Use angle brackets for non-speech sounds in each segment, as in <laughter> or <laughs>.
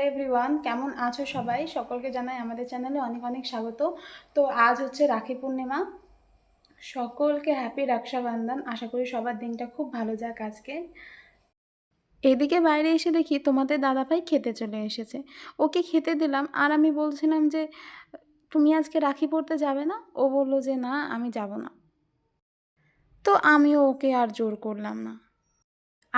Everyone, কেমন আছো সবাই? সকলকে জানাই আমাদের চ্যানেলে অনেক অনেক স্বাগত। তো আজ হচ্ছে রাখি পূর্ণিমা। সকলকে হ্যাপি রক্ষাবন্ধন। আশা করি সবার দিনটা খুব ভালো যাক আজকে। এদিকে বাইরে এসে দেখি তোমাদের দাদাভাই খেতে চলে এসেছে। ওকে খেতে দিলাম আর আমি বলছিলাম যে, তুমি আজকে রাখি পড়তে যাবে না? ও বলল যে, না, আমি যাব না। তো আমিও ওকে আর জোর করলাম না।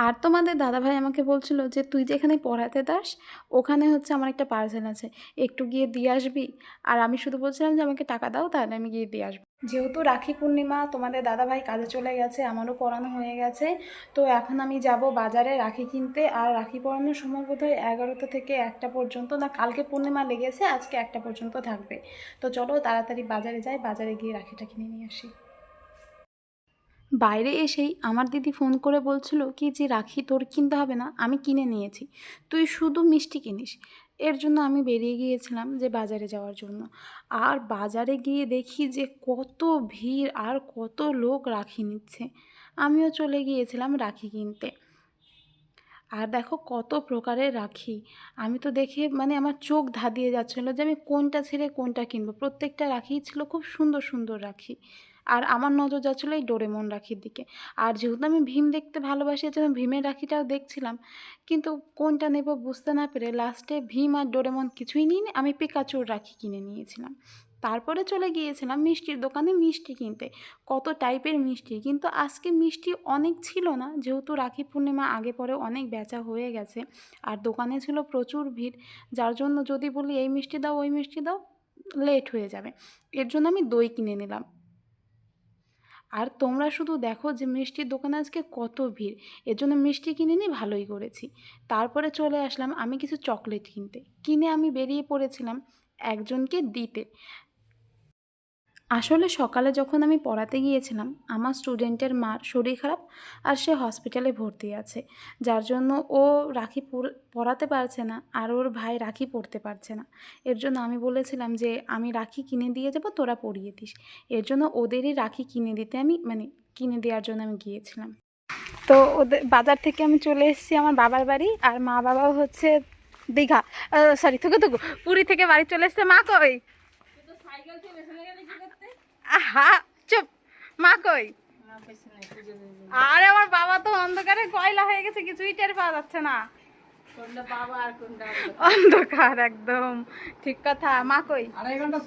আর তোমাদের দাদাভাই আমাকে বলছিল যে, তুই যেখানে পড়াতে দাস ওখানে হচ্ছে আমার একটা পার্সেল আছে। একটু গিয়ে দিয়ে আসবি। আর আমি শুধু বলছিলাম যে, আমাকে টাকা দাও, তাহলে আমি গিয়ে দিয়ে আসব। যেহেতু রাখি পূর্ণিমা, তোমাদের দাদাভাই কাজে চলে গেছে, আমারও পড়ানো হয়ে গেছে। তো এখন আমি যাব বাজারে রাখি কিনতে। আর রাখি পরানোর সময় বোধ হয় এগারোটা থেকে একটা পর্যন্ত, না, কালকে পূর্ণিমা লেগেছে, আজকে একটা পর্যন্ত থাকবে। তো চলো তাড়াতাড়ি বাজারে যাই, বাজারে গিয়ে রাখিটা কিনে নিয়ে আসি। বাইরে এসেই আমার দিদি ফোন করে বলছিল, কি যে রাখি, তোর কিনতে হবে না, আমি কিনে নিয়েছি। তুই শুধু মিষ্টি কিনিস। এর জন্য আমি বেরিয়ে গিয়েছিলাম যে বাজারে যাওয়ার জন্য। আর বাজারে গিয়ে দেখি যে কত ভিড় আর কত লোক রাখি নিচ্ছে। আমিও চলে গিয়েছিলাম রাখি কিনতে। আর দেখো কত প্রকারের রাখি। আমি তো দেখে মানে আমার চোখ ধাঁধিয়ে যাচ্ছিল যে আমি কোনটা ছেড়ে কোনটা কিনবো। প্রত্যেকটা রাখি ছিল খুব সুন্দর সুন্দর রাখি। আর আমার নজর যাচ্ছিল এই ডোরেমন রাখির দিকে। আর যেহেতু আমি ভীম দেখতে ভালোবাসি জন্য ভীমের রাখিটাও দেখছিলাম। কিন্তু কোনটা নেব বুঝতে না পেরে লাস্টে ভীম আর ডোরেমন কিছুই নিয়ে আমি পিকাচুর রাখি কিনে নিয়েছিলাম। তারপরে চলে গিয়েছিলাম মিষ্টির দোকানে মিষ্টি কিনতে। কত টাইপের মিষ্টি, কিন্তু আজকে মিষ্টি অনেক ছিল না। যেহেতু রাখি পূর্ণিমা আগে পরে অনেক বেচা হয়ে গেছে আর দোকানে ছিল প্রচুর ভিড়, যার জন্য যদি বলি এই মিষ্টি দাও, ওই মিষ্টি দাও, লেট হয়ে যাবে। এর জন্য আমি দই কিনে নিলাম। আর তোমরা শুধু দেখো যে মিষ্টির দোকানে আজকে কত ভিড়। এর জন্য মিষ্টি কিনে নিই ভালোই করেছি। তারপরে চলে আসলাম আমি কিছু চকলেট কিনতে। কিনে আমি বেরিয়ে পড়েছিলাম একজনকে দিতে। আসলে সকালে যখন আমি পড়াতে গিয়েছিলাম, আমার স্টুডেন্টের মার শরীর খারাপ আর সে হসপিটালে ভর্তি আছে। যার জন্য ও রাখি পড়াতে পারছে না আর ওর ভাই রাখি পড়তে পারছে না। এর জন্য আমি বলেছিলাম যে, আমি রাখি কিনে দিয়ে যাব, তোরা পড়িয়ে দিস। এর জন্য ওদেরই রাখি কিনে দিতে আমি মানে কিনে দেওয়ার জন্য আমি গিয়েছিলাম। তো ওদের বাজার থেকে আমি চলে এসেছি আমার বাবার বাড়ি আর মা বাবা হচ্ছে দীঘা। সরি থুকু থুকু, পুরী থেকে বাড়ি চলে এসছে মা কই আহা চুপ। মা কই? আরে আমার বাবা তো অন্ধকারে কয়লা হয়ে গেছে কিছুই টের পাওয়া যাচ্ছে না। অন্ধকার একদম। ঠিক কথা। মা কই? আড়াই ঘণ্টা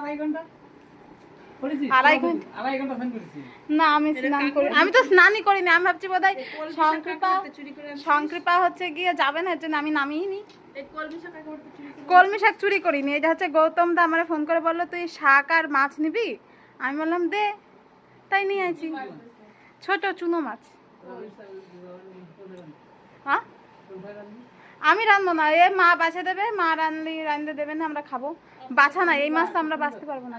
আড়াই ঘণ্টা। আড়াই ঘণ্টা? না আমি স্নান করি আমি তো স্নানই করিনি আমি ভাবছি বোধ হয় সংকৃপা সংকৃপা হচ্ছে গিয়ে যাবে না এর জন্য আমি নামিয়ে নি। কলমি শাক চুরি করিনি এটা হচ্ছে গৌতম দা আমার ফোন করে বলল তুই শাক আর মাছ নিবি? আমি বললাম দে তাই নিয়ে আছি ছোট চুনো মাছ। হ্যাঁ? আমি রাঁধবো না। এ মা বাছা দেবে মা রানলে রাঁধতে দেবে না আমরা খাব। বাছা না এই মাছ তো আমরা বাঁচতে পারব না।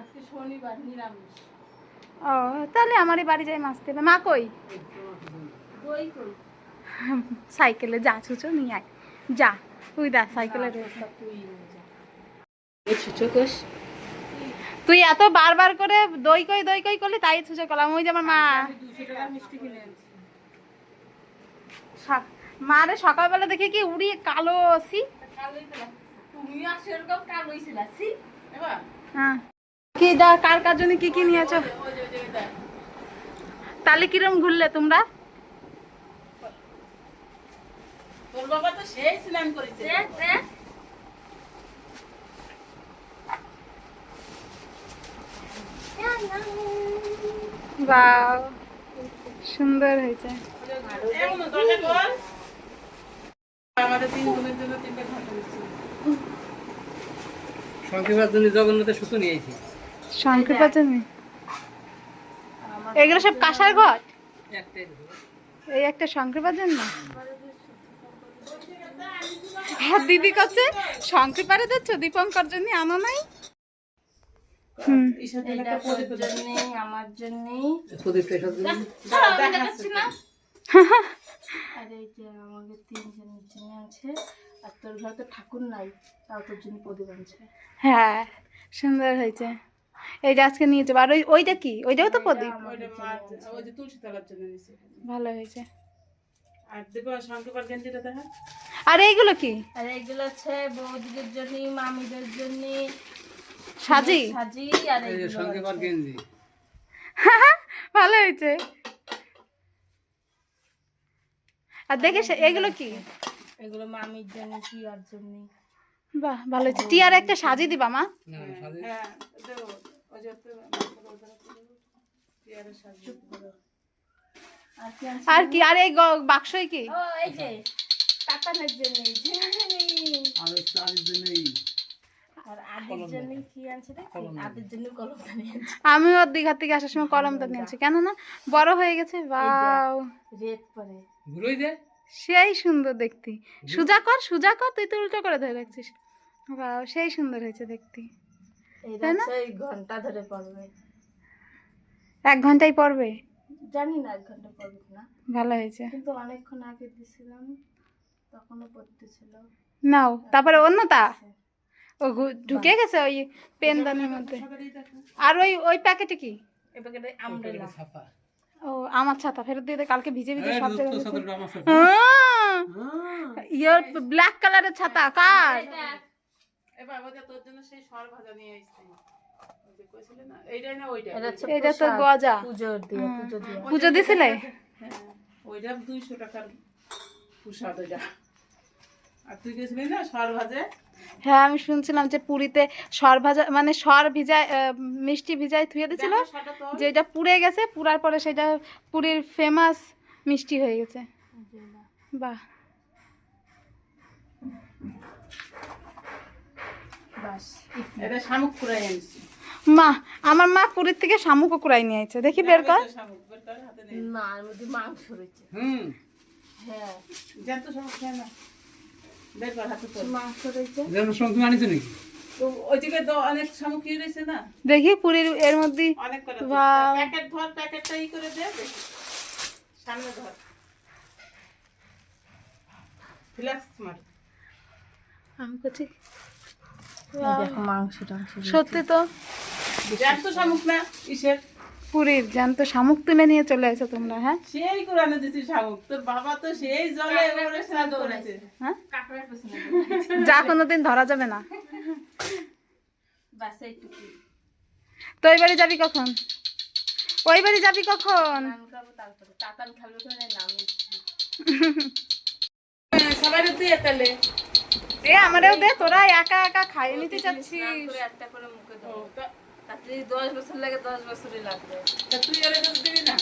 ও তাহলে আমারই বাড়ি যাই মাছ দেবে। মা কই? সাইকেলে যা ছুচো নিয়ে আয়। যা তুই দা সাইকেলে তুই এত বারবার করে দই কই দই কই করলি তাই ছুচো করলাম। ওই যে আমার মা। সা- মা রে সকালবেলা দেখে কি উড়িয়ে কালো সি? হ্যাঁ। কি যা কার কার জন্য কি কি নিয়েছো? তাহলে কিরম ঘুরলে তোমরা? তোর বাবা তো সেই স্নান করেছে। সুন্দর হয়েছে। আমাদের তিন বোনের জন্য তিনটে ঘণ্টা দিচ্ছি সংক্ষেপের জন্য জগন্নাথের সুতো নিয়েছি। শঙ্কর তুমি এগুলো সব কাঁসার ঘট এই একটা জন্য? হ্যাঁ দিদি কাছে শঙ্কর পারে যাচ্ছ দীপঙ্কর জন্য আনো নাই। আমার জন্য। <laughs> আর এই যে আছে আর তোর ঘরে তো ঠাকুর নাই তাও তোর জন্য প্রদীপ আনছে। হ্যাঁ সুন্দর হয়েছে। এই যে আজকে নিয়ে যাব আর ওই ওইটা কি? ওইটাও তো প্রদীপ? ওইটা মাছ ওই যে তুলসী তলার জন্য নিছে ভালো হয়েছে। আর এইগুলো কি? আর হচ্ছে বৌদিদের জন্য মামিদের জন্য। সাজি? সাজি আর এই যে এগুলো সঙ্গে কর গেঞ্জি। ভালো হয়েছে। আর দেখে সে- এগুলো কি? এগুলো মামির জন্য কি আর জন্য। বাহ ভালো হয়েছে টিয়ার একটা সাজি দিবা মা? না সাথে হ্যাঁ দেখো ওই যে পেয়ারের সাজি আর কি আর এই বাক্সই কি? ও এই জন্য এই যে। আর চারির জন্যই। আর আদির জন্য কি আনছে দেখি। আদির জন্য কলম নিয়েছে আমি ওর দীঘার থেকে আসার সময় কলমটা নিয়েছি কেন না বড় হয়ে গেছে বাও রেড পরে। সেই সুন্দর দেখতে। সুজা কর সুজা কর তুই তো উল্টো করে ধরে রাখছিস। বাও সেই সুন্দর হয়েছে দেখতে। এইটা হচ্ছে ওই ঘণ্টা ধরে পড়বে। এক ঘন্টাই পড়বে? জানি না এক ঘণ্টা পড়বে না ভালো হয়েছে। কিন্তু অনেকক্ষণ আগে দিছিলাম তখনও পড়তেছিল। নাও তারপরে অন্যটা ও ঢুকে গেছে ওই পেনদানের মধ্যে। আর ওই ওই প্যাকেটে কি? এই প্যাকেটে আমব্রেলা ছাপা। ও আমার ছাতা ফেরত দিয়ে দে কালকে ভিজে ভিজে সব! ইয়োর ব্ল্যাক কালারের ছাতা কার? এবার ওইটা তোর জন্য সেই সর ভাজা নিয়ে এসেছি। ওই যে কইছিলে না? এইটাই না ওইটা? এটা তো গজা। পুজো দিছিলে? হ্যাঁ। ওইটা দুইশো টাকার প্রসাদ ওইটা। আর তুই গেছিলি না সর ভাজে? হ্যাঁ আমি শুনছিলাম যে পুরীতে সর ভাজা মানে সর ভিজায় মিষ্টি ভিজায় থুয়ে সেটা যেটা পুড়ে গেছে পুরার পরে সেটা পুরীর ফেমাস মিষ্টি হয়ে গেছে। বাহ। মা আমার মা পুরীর থেকে শামুক কুড়াই নিয়ে আইছে। দেখি বের কর। শামুক বের করে হাতে নে না মাংস রয়েছে। হুম। হ্যাঁ। দেখি পুরীর এর মধ্যে সত্যি তো। শামুক না ইসের? পুরীর জান তো শামুক তুলে নিয়ে চলে এসো তোমরা হ্যাঁ? সেই কোরআনে দিছি শামুক তোর বাবা তো সেই জলে এবারে স্নান করেছে। হ্যাঁ? <laughs> যা কোনোদিন ধরা যাবে না। বাস এইটুকু তো ওই বাড়ি যাবি কখন? ওই বাড়ি যাবি কখন? নামি সবাই তুই একালে। দে আমারও দে তোরা একা একা খাইয়ে নিতে চাচ্ছিস। একটা করে মুখে যদি দশ বছর লাগে দশ বছরই লাগবে। তা তুই এর দুধ দিবি না?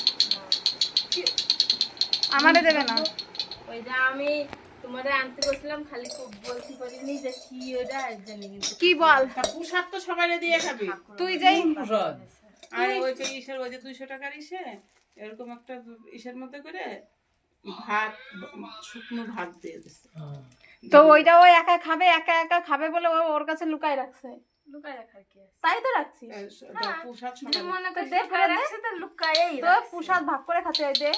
আমারে দেবে না। ওই আমি তোমারে আনতে গেছিলাম খালি খুব বলতে পারিনি যে কি ওটা জানি কিন্তু কি বল? তা তো সবাই দিয়ে খাবি। তুই যাই প্রসাদ। আর ওই যে ইসের ওই যে দুইশো টাকার ইসে এরকম একটা ইসের মধ্যে করে ভাত শুকনো ভাত দিয়ে দিচ্ছে তো ওইটা ও একা খাবে একা একা খাবে বলে ও ওর কাছে লুকাই রাখছে। লুকায় রাখার কি তাই তো মনে করে দে, রাখছে তো লুকায়ই তো প্রসাদ ভাগ করে খাতে দে।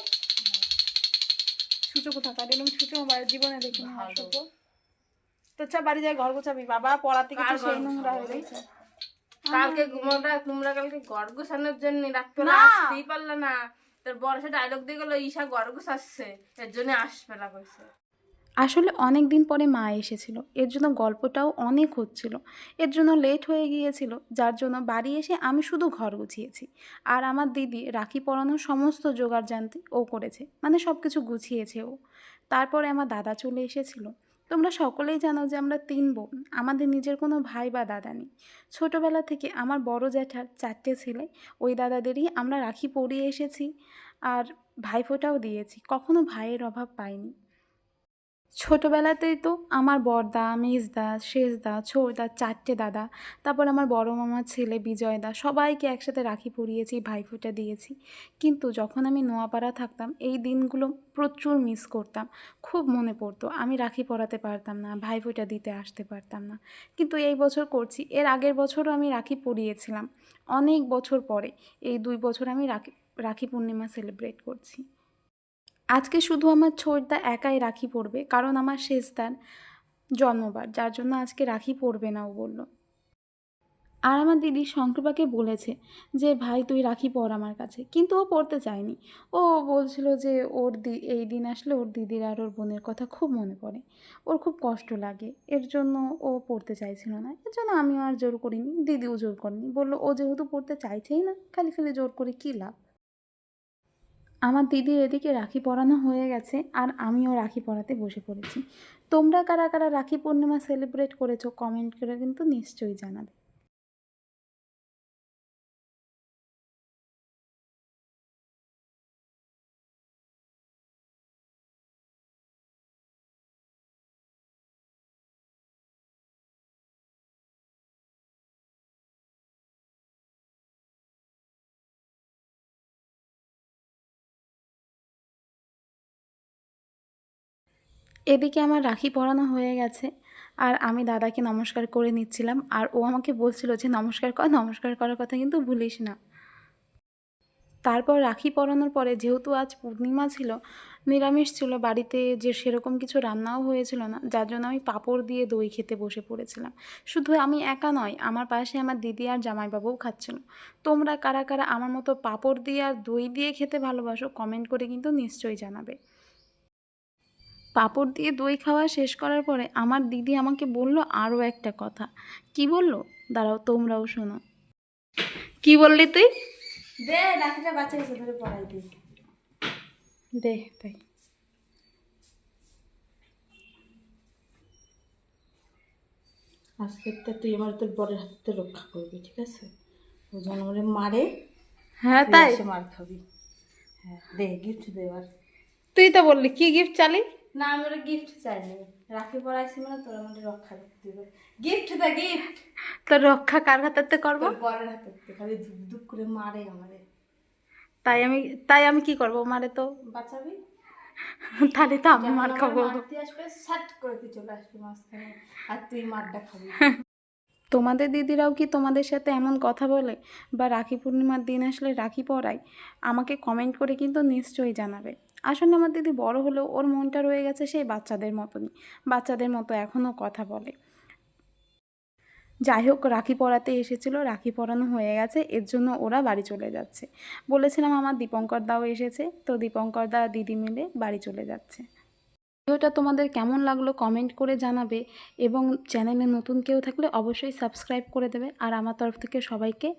ছুচো কোথা কার এরকম ছুচো বাড়ির জীবনে দেখি না ভালো। তো চা বাড়ি যাই ঘর গোছাবি। বাবা পড়াতে কার কিছু সেই ঘর নোংরা হয়ে গেছে কালকে তোমরা তোমরা কালকে গড় গোছানোর জন্য রাখতে না। আসতেই পারলে না। তোর বড় সে ডায়লগ দিয়ে গেলো ঈশা ঘর গোছাচ্ছে। এর জন্য আসবে না কইছে। আসলে অনেক দিন পরে মা এসেছিল। এর জন্য গল্পটাও অনেক হচ্ছিল। এর জন্য লেট হয়ে গিয়েছিল, যার জন্য বাড়ি এসে আমি শুধু ঘর গুছিয়েছি। আর আমার দিদি রাখি পরানোর সমস্ত জোগাড় জানতে ও করেছে মানে সব কিছু গুছিয়েছে ও। তারপরে আমার দাদা চলে এসেছিল। তোমরা সকলেই জানো যে আমরা তিন বোন, আমাদের নিজের কোনো ভাই বা দাদা নেই। ছোটোবেলা থেকে আমার বড় জ্যাঠার চারটে ছেলে, ওই দাদাদেরই আমরা রাখি পরিয়ে এসেছি। আর ভাইফোঁটাও দিয়েছি, কখনো ভাইয়ের অভাব পাইনি। ছোটোবেলাতেই তো আমার বড়দা মেজদা, শেষদা ছোড়দা চারটে দাদা, তারপর আমার বড় মামার ছেলে, বিজয়দা, সবাইকে একসাথে রাখি পরিয়েছি, ভাইফোঁটা দিয়েছি। কিন্তু যখন আমি নোয়াপাড়া থাকতাম, এই দিনগুলো প্রচুর মিস করতাম। খুব মনে পড়তো, আমি রাখি পরাতে পারতাম না, ভাইফোঁটা দিতে আসতে পারতাম না। কিন্তু এই বছর করছি, এর আগের বছরও আমি রাখি পরিয়েছিলাম। অনেক বছর পরে, এই দুই বছর আমি রাখি রাখি পূর্ণিমা সেলিব্রেট করছি। আজকে শুধু আমার ছোটদা একাই রাখি পরবে, কারণ আমার শেষদার জন্মবার, যার জন্য আজকে রাখি পরবে না, ও বলল। আর আমার দিদি শঙ্করবাকে বলেছে যে, ভাই, তুই রাখি পর আমার কাছে। কিন্তু ও পড়তে চায়নি। ও বলছিল যে, ওর দি, এই দিন আসলে ওর দিদির আর ওর বোনের কথা খুব মনে পড়ে। ওর খুব কষ্ট লাগে। এর জন্য ও পড়তে চাইছিল না। এর জন্য আমিও আর জোর করিনি। দিদিও জোর করেনি। বলল, ও যেহেতু পড়তে চাইছেই না, খালি খালি জোর করে কী লাভ? আমার দিদির এদিকে রাখি পরানো হয়ে গেছে আর আমিও রাখি পরাতে বসে পড়েছি। তোমরা কারা কারা রাখি পূর্ণিমা সেলিব্রেট করেছ কমেন্ট করে কিন্তু নিশ্চয়ই জানাবে। এদিকে আমার রাখি পরানো হয়ে গেছে। আর আমি দাদাকে নমস্কার করে নিচ্ছিলাম। আর ও আমাকে বলছিল যে, নমস্কার কর, নমস্কার করার কথা কিন্তু ভুলিস না। তারপর রাখি পরানোর পরে যেহেতু আজ পূর্ণিমা ছিল, নিরামিষ ছিল, বাড়িতে যে সেরকম কিছু রান্নাও হয়েছিল না, যার জন্য আমি পাঁপড় দিয়ে দই খেতে বসে পড়েছিলাম। শুধু আমি একা নয়, আমার পাশে আমার দিদি আর জামাইবাবুও খাচ্ছিল। তোমরা কারা কারা আমার মতো পাঁপড় দিয়ে আর দই দিয়ে খেতে ভালোবাসো, কমেন্ট করে কিন্তু নিশ্চয়ই জানাবে। পাঁপড় দিয়ে দই খাওয়া শেষ করার পরে আমার দিদি আমাকে বলল আরও একটা কথা। কি বলল? দাঁড়াও তোমরাও শোনো। কি বললি তুই? দে রাখিটা বাচ্চা কাছে ধরে পড়াই দিই দে তাই আজকেরটা তুই আমার তোর বরের হাতে রক্ষা করবি ঠিক আছে? ও যেন আমার মারে হ্যাঁ তাই মার খাবি। হ্যাঁ দে গিফট দে তুই তো বললি কি গিফট চালি? না আমি ওরা গিফট চাইনি। রাখি পড়াইছি মানে তোর আমাদের রক্ষা করতে দিবে গিফট দা গিফট তোর রক্ষা কার হাতে করব? বরের হাতে খালি ধুপ ধুপ করে মারে আমারে। তাই আমি তাই আমি কি করব? মারে তো। বাঁচাবি? তাহলে তো আমি মার খাব। মারতে আসবে সাট করে তুই চলে আসবি মাঝখানে। আর তুই মারটা খাবি। <laughs> তোমাদের দিদিরাও কি তোমাদের সাথে এমন কথা বলে? বা রাখি পূর্ণিমার দিন আসলে রাখি পরায়? আমাকে কমেন্ট করে কিন্তু নিশ্চয়ই জানাবে। আসলে আমার দিদি বড় হলেও ওর মনটা রয়ে গেছে সেই বাচ্চাদের মতনই। বাচ্চাদের মতো এখনও কথা বলে। যাই হোক, রাখি পরাতে এসেছিল, রাখি পরানো হয়ে গেছে, এর জন্য ওরা বাড়ি চলে যাচ্ছে। বলেছিলাম আমার দীপঙ্কর দাও এসেছে, তো দীপঙ্কর দা দিদি মিলে বাড়ি চলে যাচ্ছে। ভিডিওটা তোমাদের কেমন লাগল কমেন্ট করে জানাবে এবং চ্যানেলে নতুন কেউ থাকলে অবশ্যই সাবস্ক্রাইব করে দেবে। আর আমার তরফ থেকে সবাইকে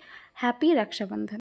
হ্যাপি রক্ষাবন্ধন।